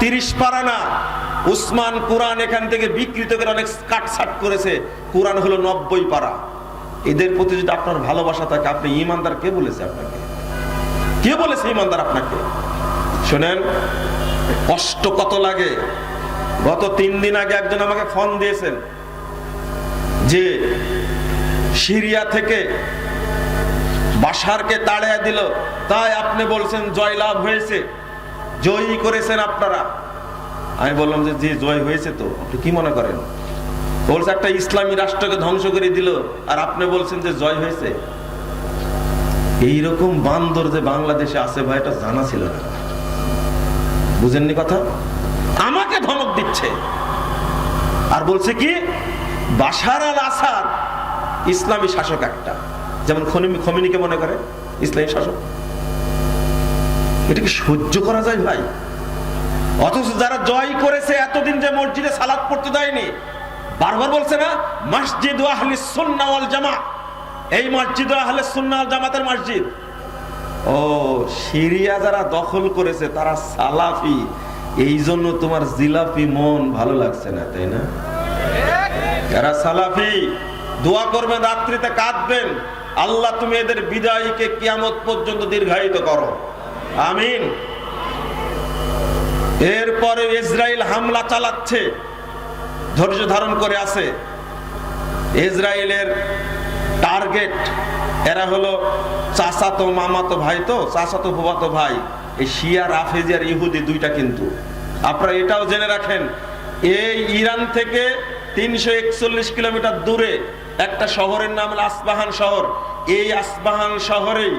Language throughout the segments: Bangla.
তিরিশ পারা না উসমান কোরআন এখান থেকে বিকৃত করে অনেক কাটছাট করেছে। কোরআন হলো নব্বই পারা। এদের প্রতি যদি আপনার ভালোবাসা থাকে, আপনি ইমানদার কে বলেছে আপনাকে? কে বলেছে ইমানদার আপনাকে? শোনেন, কষ্ট কত লাগে? গত তিন দিন আগে একজন আমাকে ফোন দিয়েছেন যে সিরিয়া থেকে বাসারকে তাড়িয়ে দিল। তাই আপনি বলছেন, জয়লাভ হয়েছে। জয়ী করেছেন আপনারা। আমি বললাম যে যে জয় হয়েছে তো, আপনি কি মনে করেন? বলছে, একটা ইসলামী রাষ্ট্রকে ধ্বংস করে দিল, আর আপনি বলছেন যে জয় হয়েছে। এইরকম বান্দর যে বাংলাদেশে আছে ভাই, এটা জানা ছিল না। বুঝেননি কথা? আমাকে ধমক দিচ্ছে। আর বলছে কি বাসার আল আসাদ ইসলামী শাসক একটা। যেমন খমিনিকে মনে করে, ইসলামী শাসক। এটা কি সহ্য করা যায় ভাই। অথচ যারা জয় করেছে, এতদিন যে মসজিদে সালাদ পড়তে দেয়নি, বারবার বলছে না, মসজিদ আহলি সুন্নাহ ওয়াল জামা এই মসজিদ আহলে সুন্নাহ ওয়াল জামাতের মসজিদ। ও, সিরিয়া যারা দখল করেছে, তারা সালাফি। এই জন্য তোমার জিলাপি মন ভালো লাগছে না, তাই না? যারা সালাফি, দোয়া করবেন, রাত্রিতে কাঁদবেন। আল্লাহ, তুমি এদের বিদায়কে কিয়ামত পর্যন্ত দীর্ঘায়িত করো। আমিন। এরপরে ইসরায়েল হামলা চালাচ্ছে, ধৈর্য ধারণ করে আছে। ইসরায়েলের টার্গেট এরা হলো চাচাতো, মামাতো ভাই তো, চাচাতো ফুবাতো ভাই। এই শিয়া, রাফেজি আর ইহুদি দুইটা কিন্তু। আপনারা এটাও জেনে রাখেন, এই ইরান থেকে তিনশো একচল্লিশ কিলোমিটার দূরে একটা শহরের নাম হলো আসবাহান শহর। এই আসবাহান শহরেই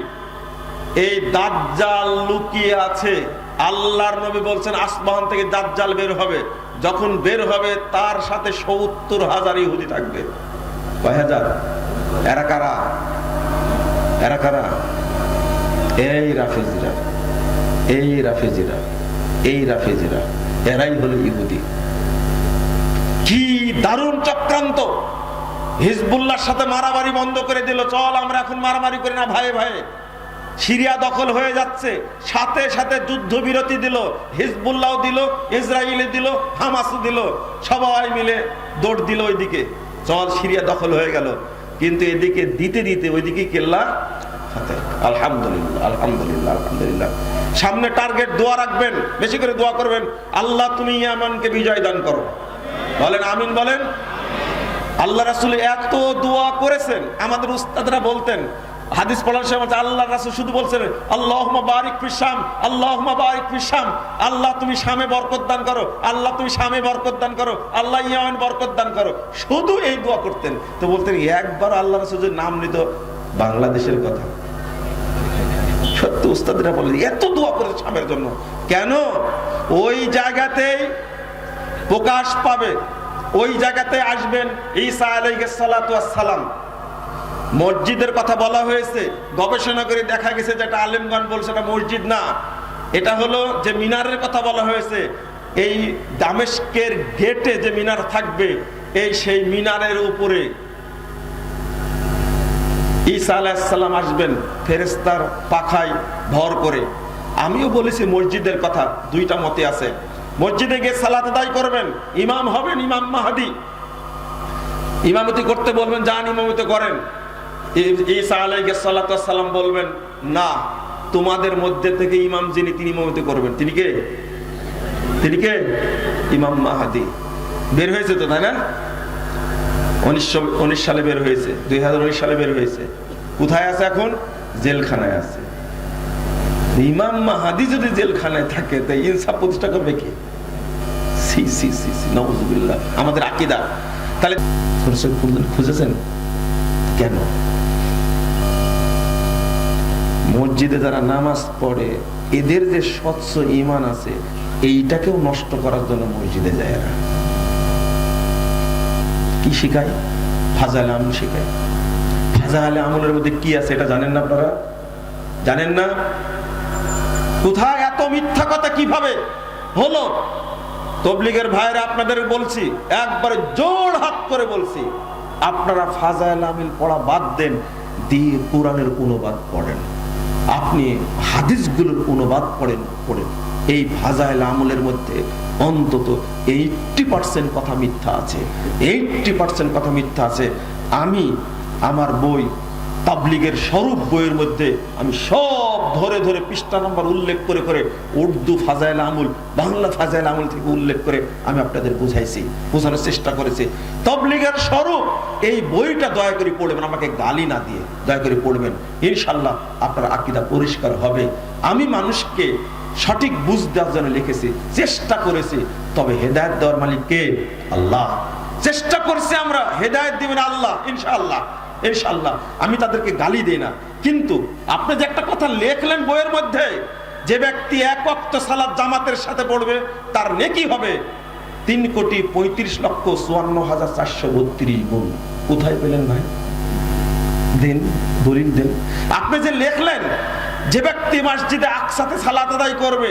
এই দাজ্জাল লুকিয়ে আছে। আল্লাহর নবী বলছেন আসবাহান থেকে দাজ্জাল বের হবে। যখন বের হবে, তার সাথে সত্তর হাজার ইহুদি থাকবে। কয় হাজার? এরা কারা? এরা কারা? এই রাফেজিরা এই রাফেজিরা এই রাফেজিরা, এরাই হলো ইহুদি। কি দারুণ চক্রান্ত! হিজবুল্লাহর সাথে মারামারি বন্ধ করে দিল। চল, আমরা এখন মারামারি করি না, ভাই ভাই। সিরিয়া দখল হয়ে যাচ্ছে। সাথে সাথে যুদ্ধ বিরতি দিল হিজবুল্লাহ দিল ইসরায়েলে দিল, হামাসও দিল। সবাই মিলে দৌড় দিল ওইদিকে। চল, সিরিয়া দখল হয়ে গেল। কিন্তু এদিকে দিতে দিতে ওইদিকে কেল্লা আলহামদুলিল্লাহ আলহামদুলিল্লাহ আলহামদুলিল্লাহ। সামনে টার্গেট দোয়া রাখবেন, বেশি করে দোয়া করবেন, আল্লাহ তুমি ইয়ামানকে বিজয় দান করো। বলেন, আমিন বলেন। আল্লাহ রাসুল এত দোয়া করেছেন, আমাদের উস্তাদরা বলতেন হাদিস পড়ার সময় আল্লাহ রাসুল শুধু বলছেন আল্লাহ বারিক ফিসাম আল্লাহ বারিক ফিসাম আল্লাহ তুমি শামে বরকত দান করো, আল্লাহ তুমি শামে বরকত দান করো, আল্লাহ ইয়ামান বরকত দান করো। শুধু এই দোয়া করতেন। তো বলতেন, একবার আল্লাহ রাসুল যদি নাম নিত, বাংলাদেশের কথা। সত্য উস্তাদরা বলেন, এত দোয়া করে শামের জন্য। কেন? ওই জায়গাতেই প্রকাশ পাবে। ওই জায়গাতে আসবেন ঈসা আলাইহিস সালাতু সালাম। মসজিদের কথা বলা হয়েছে। গবেষণা করে দেখা গেছে যেটা আলেমগণ বলছে এটা মসজিদ না। এটা হলো যে মিনারের কথা বলা হয়েছে। এই দামেস্কের গেটে যে মিনার থাকবে, এই সেই মিনারের উপরে ঈসা আলাইসাল্লাম আসবেন ফেরেস্তার পাখায় ভর করে। আমিও বলেছি মসজিদের কথা, দুইটা মতে আছে। মসজিদে গিয়ে সালাত আদায় করবেন, ইমাম হবেন ইমাম মাহাদি। ইমামতি করতে বলবেন, যান ইমামতি করেন। ঈসা আলাইসাল্লাম বলবেন, না, তোমাদের মধ্যে থেকে ইমাম যিনি, তিনি ইমামতি করবেন। তিনি কে? তিনি কে? ইমাম মাহাদি। বের হয়েছে তো, তাই না? উনিশশো উনিশ সালে বের হয়েছে, দুই সালে বের হয়েছে। কোথায় আছে এখন? জেলখানায় আছে। ইমাম মাহাদি যদি জেলখানায় থাকে, তাই ইনসাফ প্রতিষ্ঠা করবে কি? সি সি সি সি নওয়াজুবিল্লাহ আমাদের আকিদা। তাহলে খুঁজেছেন? কেন? মসজিদে যারা নামাজ পড়ে, এদের যে স্বচ্ছ ইমান আছে, এইটাকেও নষ্ট করার জন্য মসজিদে যায় এরা কি শিখায়? ফাজালে আমল শিখায়। ফাজালে আমলের মধ্যে কি আছে এটা জানেন না আপনারা? জানেন না? কোথায় এত মিথ্যা কথা কীভাবে হলো? তবলিগের ভাইরা আপনাদের বলছি, একবারে জোর হাত করে বলছি, আপনারা ফাজাইল আমিল পড়া বাদ দেন, দিয়ে কোরআনের অনুবাদ পড়েন। আপনি হাদিসগুলোর অনুবাদ পড়েন পড়েন। এই ভাজাইল আমলের মধ্যে অন্তত এইটটি পার্সেন্ট কথা মিথ্যা আছে। এইটটি পার্সেন্ট কথা মিথ্যা আছে। আমি, আমার বই তাবলিগের স্বরূপ বইয়ের মধ্যে আমি সব ধরে ধরে পৃষ্ঠা নাম্বার উল্লেখ করে করে উর্দু ফাজাইল আমুল, বাংলা ফাজাইল আমুল থেকে উল্লেখ করে আমি আপনাদের বুঝাইছি, বোঝানোর চেষ্টা করেছি। তবলিগের স্বরূপ, এই বইটা দয়া করে পড়বেন, আমাকে গালি না দিয়ে দয়া করে পড়বেন। ইনশাল্লাহ আপনার আকিদা পরিষ্কার হবে। আমি মানুষকে সঠিক বুঝ দেওয়ার জন্য লিখেছি, চেষ্টা করেছি, তবে হেদায়ত দেওয়ার মালিক কে? আল্লাহ। চেষ্টা করছি আমরা, হেদায়ত দিবেন আল্লাহ, ইনশাআল্লাহ। ইনশাআল্লাহ, আমি তাদেরকে গালি দিই না। কিন্তু আপনি যে একটা কথা লেখলেন বইয়ের মধ্যে, যে ব্যক্তি এক অক্ত সালাদ জামাতের সাথে পড়বে, তার নেকি হবে তিন কোটি পঁয়ত্রিশ লক্ষ চুয়ান্ন হাজার চারশো বত্রিশ গুণ। কোথায় পেলেন ভাই? দিন, দলিল দিন। আপনি যে লেখলেন, যে ব্যক্তি মসজিদে একসাথে সালাত আদায় করবে,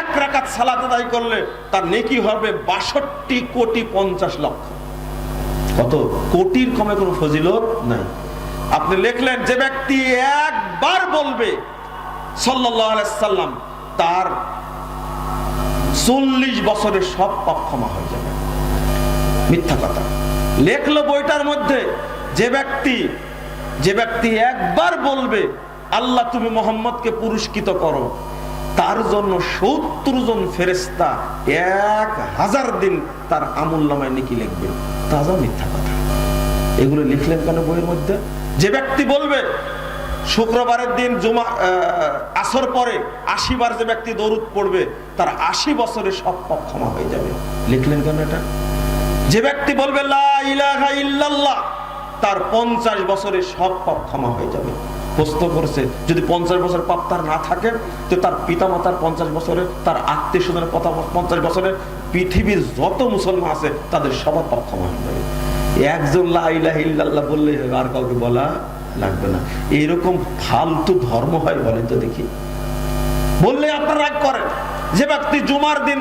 এক রাকাত সালাত আদায় করলে তার নেকি হবে বাষট্টি কোটি পঞ্চাশ লক্ষ। কত কোটির কমে কোনো ফজিলত নাই। আপনি লিখলেন যে ব্যক্তি একবার বলবে সাল্লাম, তার চল্লিশ বছরের সব পাপ ক্ষমা হয়ে যাবে। মিথ্যা কথা। লেখলো বইটার মধ্যে যে ব্যক্তি যে ব্যক্তি একবার বলবে, আল্লাহ তুমি মোহাম্মদকে পুরস্কৃত করো তার জন্য সত্তর জন ফেরেস্তা এক হাজার দিন তার আমুল নামায় নিকি লিখবে তাজা মিথ্যা কথা। এগুলো লিখলেন কেন বইয়ের মধ্যে? যে ব্যক্তি বলবে, শুক্রবারের দিন জুমা আসর পরে আশি বার যে ব্যক্তি দরুদ পড়বে, তার আশি বছরে সব পাপ ক্ষমা হয়ে যাবে। লিখলেন কেন এটা? যে ব্যক্তি বলবে, লা ইলাহা ইল্লাল্লাহ তার পঞ্চাশ বছরের সব পাপ ক্ষমা হয়ে যাবে। প্রশ্ন করেছে, যদি পঞ্চাশ বছর পাপ তার না থাকে, তো তার পিতা মাতার পঞ্চাশ বছরে, তার আত্মীয় স্বজনের কথা পঞ্চাশ বছরে পৃথিবীর যত মুসলমান আছে, তাদের সবার পাপ ক্ষমা হয়ে যাবে। একজন লা ইলাহা বললেই হবে, আর কাউকে বলা লাগবে না। এইরকম ফালতু ধর্ম হয় বলেন তো দেখি। বললে আপনার রাগ করেন, যে ব্যক্তি জুমার দিন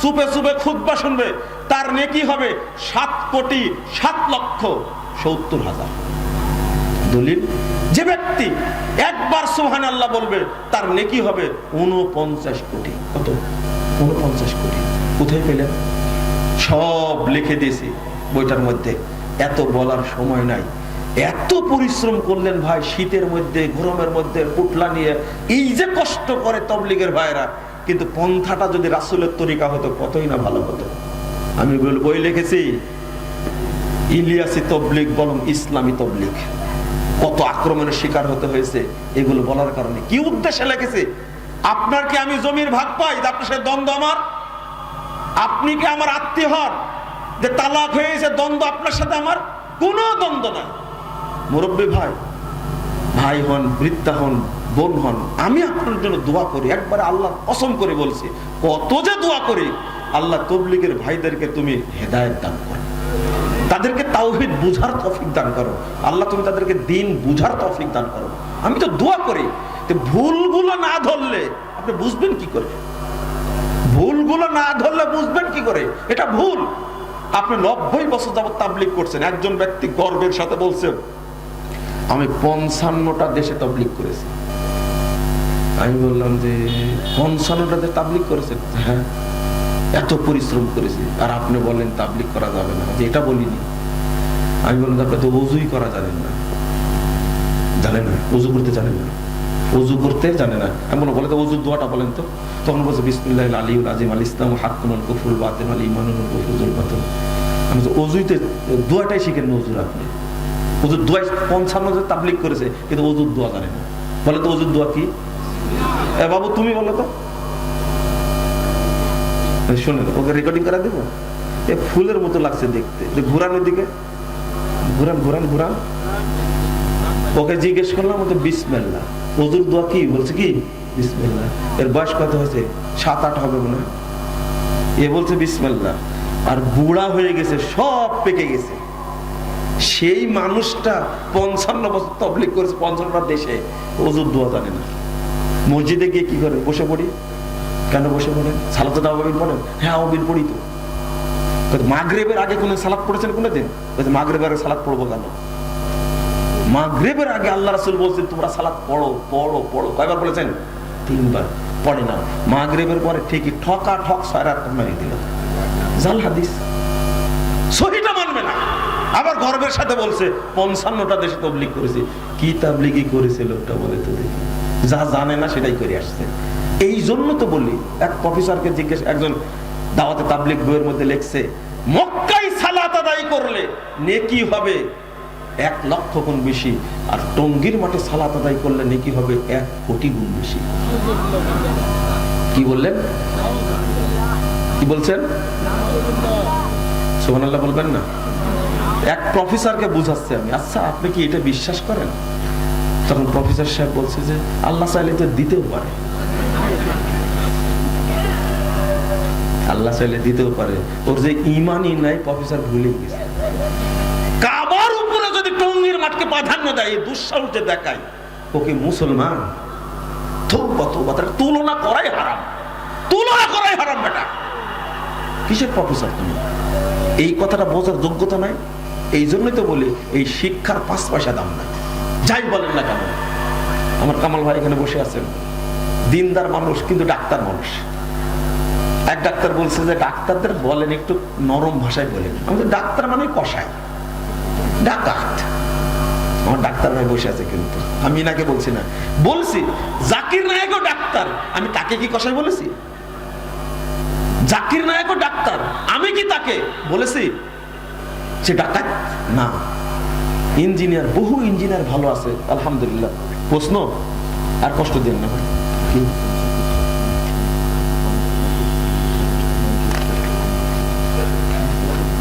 সুপে সুপে খুদ্া শুনবে, তার নেকি হবে সাত কোটি সাত লক্ষ সত্তর হাজার। দলিল? যে ব্যক্তি একবার সোহান আল্লাহ বলবে, তার নেকি হবে উনপঞ্চাশ কোটি। কত? উনপঞ্চাশ কোটি। কোথায় পেলেন? সব লিখে দিয়েছি বইটার মধ্যে। এত বলার সময় নাই। এত পরিশ্রম করলেন ভাই শীতের মধ্যে, গরমের মধ্যে, পুটলা নিয়ে। এই যে কষ্ট করে তবলিগের ভাইরা, কিন্তু পন্থাটা যদি রাসুলের তরিকা হতো, কতই না ভালো হতো। আমি বই লিখেছি, ইলিয়াসি তবলিক বলম ইসলামী তবলিগ। কত আক্রমণের শিকার হতে হয়েছে, এগুলো বলার কারণে। কি উদ্দেশ্যে লেগেছে? আপনার কি আমি জমির ভাগ পাই আপনার সাথে দ্বন্দ্ব আমার? আপনি কি আমার আত্মীয় হন যে তালাক হয়েছে দ্বন্দ্ব আপনার সাথে আমার? কোনো দ্বন্দ্ব নাই মুরব্বী ভাই ভাই হন বৃত্তা হন, বোন হন, আমি আপনার জন্য দোয়া করি। একবার আল্লাহ অসম করে বলছি, কত যে দোয়া করি, আল্লাহ তবলিগের ভাইদেরকে তুমি হেদায়ত দান করো। তাদেরকে তাওহিদ বুঝার তৌফিক দান করো। আল্লাহ তুমি তাদেরকে দিন বুঝার তৌফিক দান করো। আমি তো দোয়া করি ভুলগুলো না ধরলে আপনি বুঝবেন কি করে? ভুলগুলো না ধরলে বুঝবেন কি করে? এটা ভুল। আপনি নব্বই বছর যাবত তাবলিক করছেন। একজন ব্যক্তি গর্বের সাথে বলছেন আমি পঞ্চান্নটা দেশে তাবলিক করেছি। আমি বললাম যে, পঞ্চান্নটা দেশে তাবলিক করেছেন? হ্যাঁ। এত পরিশ্রম করেছি। আর আপনি বলেন তাবলিক করা যাবে না। যে এটা বলিনি। আমি বললাম আপনি তো উজুই করা জানেন না। জানেন না। উজু করতে জানেন না। উজু করতে জানে না। আমি এমন বলে তো উজুর দোয়াটা বলেন তো। তখন বলছে বিসমুল্লাহ আলিউল আজিম আল ইসলাম হাক্কুমুল কুফুল বাতিন আল ইমানুল কুফুজুল বাতিন আমি তো অজুইতে দোয়াটাই শিখেন না হুজুর আপনি। হুজুর দোয়াই পঞ্চান্ন যে তাবলিক করেছে, কিন্তু অজুর দোয়া জানে না। বলে তো অজুর দোয়া কি? এ বাবু, তুমি বলো তো। শোনেন ওকে রেকর্ডিং করা দেবো? এ ফুলের মতো লাগছে দেখতে। যে ঘুরানোর দিকে ঘুরান ঘুরান ঘুরান। ওকে জিজ্ঞেস করলাম ও তো বিসমেল্লা ওজুর দোয়া কি? বলছে কি? বিসমেল্লা এর বয়স কত হয়েছে? সাত, আট হবে মনে হয়। এ বলছে বিসমেল্লা আর বুড়া হয়ে গেছে, সব পেকে গেছে। সেই মানুষটা পঞ্চান্ন বছর তবলিক করেছে পঞ্চান্ন দেশে। ওজুর দোয়া জানে না। মসজিদে গিয়ে কি করে? বসে পড়ি। কেন বসে পড়েন সালাতে আবির পড়েন হ্যাঁ আবির পড়ি তো মাগরেবের আগে কোনো সালাদ পড়েছেন কোনোদিন? বলছে মাগরেবের আগে সালাদ পড়ব কেন? মাগরেবের আগে আল্লাহ রাসুল বলছেন, তোমরা সালাদ পড়ো পড়ো পড়ো। কয়বার বলেছেন? তিনবার। পড়ে না। মাগরিবের পরে ঠিকই ঠকা ঠক ছয় রাত মেরে দিল। জাল হাদিস। সহিটা মানবে না। আবার গর্বের সাথে বলছে, পঞ্চান্নটা দেশে তবলিগ করেছে। কি তাবলিগি করেছে লোকটা বলে তো দেখি। যা জানে না সেটাই করে আসছে। এই জন্য তো বলি, এক প্রফেসরকে জিজ্ঞেস, একজন দাওয়াতে তাবলিগ বইয়ের মধ্যে লেখছে মক্কাই সালাত আদায় করলে নেকি হবে? এক লক্ষ গুণ বেশি। আর টঙ্গির মাঠে সালাত আদায় করলে নেকি হবে এক কোটি গুণ বেশি। কি বললেন? কি বলছেন? সোহানাল্লাহ বলবেন না? এক প্রফেসরকে বুঝাচ্ছে আমি। আচ্ছা আপনি কি এটা বিশ্বাস করেন? তখন প্রফেসর সাহেব বলছে যে, আল্লাহ চাইলে তো দিতেও পারে। আল্লাহ চাইলে দিতেও পারে। ওর যে ইমানই নাই, প্রফেসর ভুলে গেছে। কাবার উপরে যদি টঙ্গির মাঠকে প্রাধান্য দেয় এই দুঃসাহস দেখায়, ওকে মুসলমান তুলনা করাই হারাম। তুলনা করাই হারাম, বেটা। কিসের প্রফেসর তুমি? এই কথাটা বোঝার যোগ্যতা নাই? এই জন্যই তো বলি, এই শিক্ষার পাঁচ পয়সা দাম নাই। যাই বলেন না কেন। আমার কামাল ভাই এখানে বসে আছেন। দিনদার মানুষ, কিন্তু ডাক্তার মানুষ। এক ডাক্তার বলছে যে, ডাক্তারদের বলেন একটু নরম ভাষায় বলেন। আমাদের ডাক্তার মানে কষায়। ডাকাত। আমার ডাক্তার ভাই বসে আছে কিন্তু। আমি নাকে বলছি না। বলছি, জাকির নায়কও ডাক্তার। আমি তাকে কি কষায় বলেছি? জাকির নায়কও ডাক্তার। আমি কি তাকে বলেছি সে ডাকাত? না। ইঞ্জিনিয়ার, বহু ইঞ্জিনিয়ার ভালো আছে, আলহামদুলিল্লাহ। প্রশ্ন? আর কষ্ট দিন না ভাই।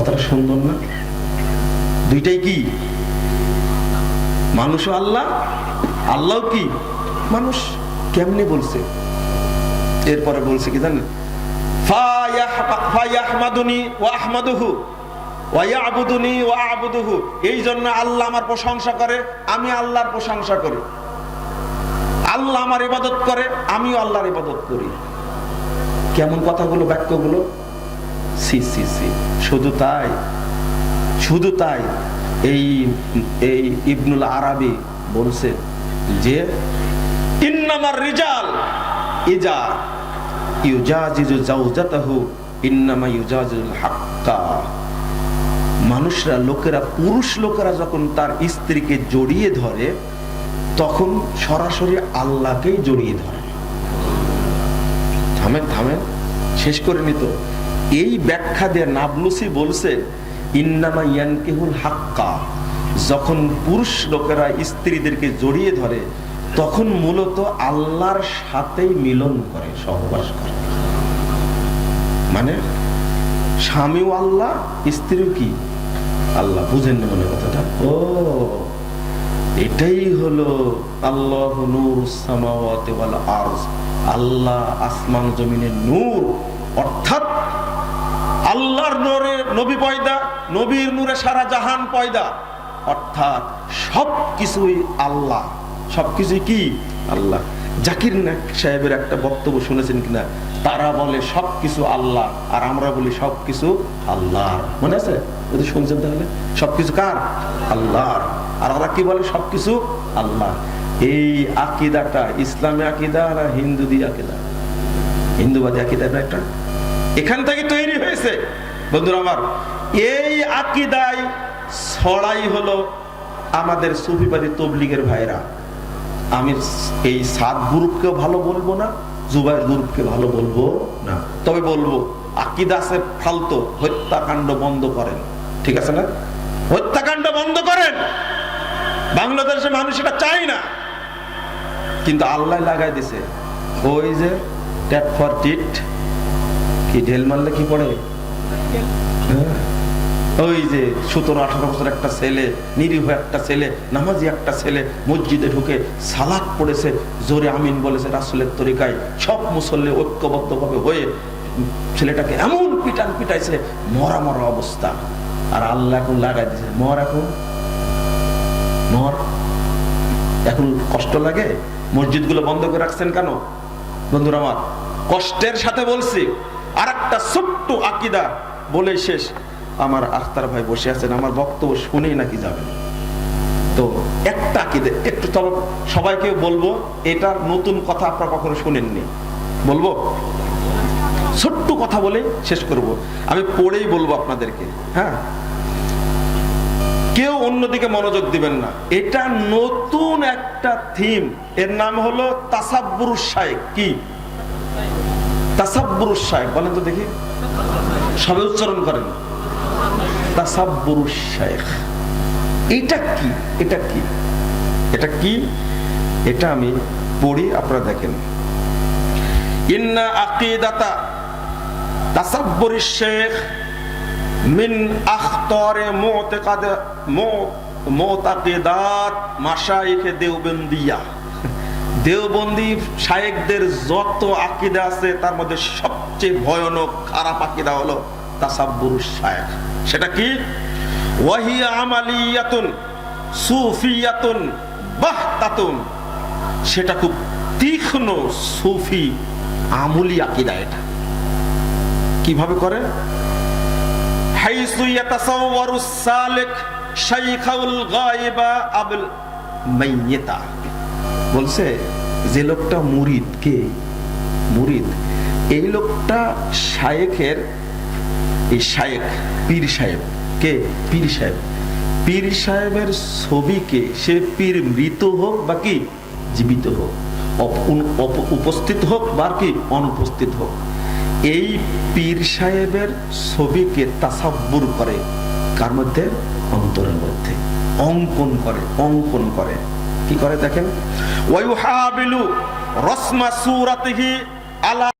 কথাটা সুন্দর না? দুইটাই কি? মানুষও আল্লাহ? আল্লাহ কি? মানুষ কেমনে বলছে? এরপরে বলছে কি জানেন? এই জন্য আল্লাহ আমার প্রশংসা করে, আমি আল্লাহর প্রশংসা করি। আল্লাহ আমার ইবাদত করে, আমিও আল্লাহর ইবাদত করি। কেমন কথাগুলো, বাক্যগুলো? শুধু তাই শুধু তাই এই এই ইবনুল আরাবি বলছে যে রিজাল ইজা মানুষরা, লোকেরা, পুরুষ লোকেরা যখন তার স্ত্রীকে জড়িয়ে ধরে, তখন সরাসরি আল্লাহকেই জড়িয়ে ধরে। থামেন থামেন, শেষ করে নিত এই ব্যাখ্যা দিয়ে নাবলুসি বলছে, ইন্নামা হাক্কা। যখন পুরুষ লোকেরা স্ত্রীদেরকে জড়িয়ে ধরে, তখন মূলত আল্লাহর সাথেই মিলন করে, সহবাস করে। মানে স্বামীও আল্লাহ, স্ত্রীও কি? আল্লাহ, বুঝেন মনে কথাটা? ও, এটাই হলো আল্লাহ নূর সামাওয়াতি আল্লাহ আসমান জমিনের নূর, অর্থাৎ আল্লাহর নূরে নবী পয়দা, নবীর নূরে সারা জাহান পয়দা। অর্থাৎ সব কিছুই আল্লাহ। সবকিছুই কি? আল্লাহ। জাকির নাক সাহেবের একটা বক্তব্য শুনেছেন কিনা? তারা বলে সবকিছু আল্লাহ, আর আমরা বলি সবকিছু আল্লাহর। মনে আছে? যদি শুনছেন তাহলে। সবকিছু কার? আল্লাহর। আর ওরা কি বলে? সবকিছু আল্লাহ। এই আকিদাটা, ইসলামী আকিদা না হিন্দুদি আকিদা? হিন্দুবাদী আকিদা একটা? এখান থেকে তৈরি হয়েছে। বন্ধুরা আমার, এই আকিদায় ছড়াই হলো আমাদের সুফিবাদী তবলিগের ভাইরা। আমি এই সাত গ্রুপকেও ভালো বলব না, জুবাইর গ্রুপকে ভালো বলব না। তবে বলব, আকিদা আছে ফালতো, হত্যাকাণ্ড বন্ধ করেন। ঠিক আছে না? হত্যাকাণ্ড বন্ধ করেন। বাংলাদেশের মানুষ এটা চায় না। কিন্তু আল্লাহ লাগাই দিছে। ওই যে ট্যাপ ফর টিট, কি ঢেল মারলে কি পড়ে? ওই যে সতেরো, আঠারো বছর একটা ছেলে, নিরীহ একটা ছেলে, নামাজি একটা ছেলে মসজিদে ঢুকে সালাদ পড়েছে, জোরে আমিন বলেছে রাসুলের তরিকায়। সব মুসল্লি ঐক্যবদ্ধভাবে হয়ে ছেলেটাকে এমন পিটান পিটাইছে, মরা মরা অবস্থা। আর আল্লাহ এখন লাগাই দিছে, মর এখন। মর। এখন কষ্ট লাগে? মসজিদগুলো বন্ধ করে রাখছেন কেন? বন্ধুরা আমার, কষ্টের সাথে বলছি আর একটা ছোট্ট আকিদা বলে শেষ। আমার আখতার ভাই বসে আছেন, আমার বক্তব্য শুনেই নাকি যাবেন। তো একটা আকিদে, একটু চলো সবাইকে বলব, এটা নতুন কথা আপনারা কখনো শুনেননি। বলব? ছোট্ট কথা বলে শেষ করব। আমি পড়েই বলব আপনাদেরকে হ্যাঁ? কেউ অন্যদিকে মনোযোগ দিবেন না। এটা নতুন একটা থিম এর নাম হলো তাসাব্বুর সাহেব কি? তাসাব্বুর শায়েক বলেন তো দেখি। সবে উচ্চারণ করেন। তাসাব্বুর শায়েক এটা কি? এটা কি? এটা কি? এটা আমি পড়ি, আপনারা দেখেন। ইন্না আকিদাতা শেখ মিন আখতারে দেওবন্দি শায়েকদের যত আকিদা আছে, তার মধ্যে সবচেয়ে ভয়ানক, খারাপ আকিদা হলো তাসাব্বুর শায়েখ। সেটা কি? ওয়াহিয়া আমালিয়াতুন, সুফিয়াতুন, বাহতাতুন। সেটা খুব তীক্ষ্ণ সুফি আমলি আকিদা এটা। কীভাবে করে? হাইসু ইয়াতাসাওয়ারু সালিক শাইখাউল গায়বা আবুল মাইয়িতা। বলছে, যে লোকটা মুরিদ, কে? মুরিদ, এই লোকটা শায়েখের, এই শায়েখ, পীর সাহেব। কে? পীর সাহেব। পীর সাহেবের ছবিকে সে পীর মৃত হোক বা কি? জীবিত হোক। উপস্থিত হোক বা কি? অনুপস্থিত হোক। এই পীর সাহেবের ছবিকে তাসাব্বুর করে? কার মধ্যে? অন্তরের মধ্যে। অঙ্কন করে অঙ্কন করে। কি করে দেখেন? ওয়ায়ুহাবিলু রসমা সুরাতিহি আলা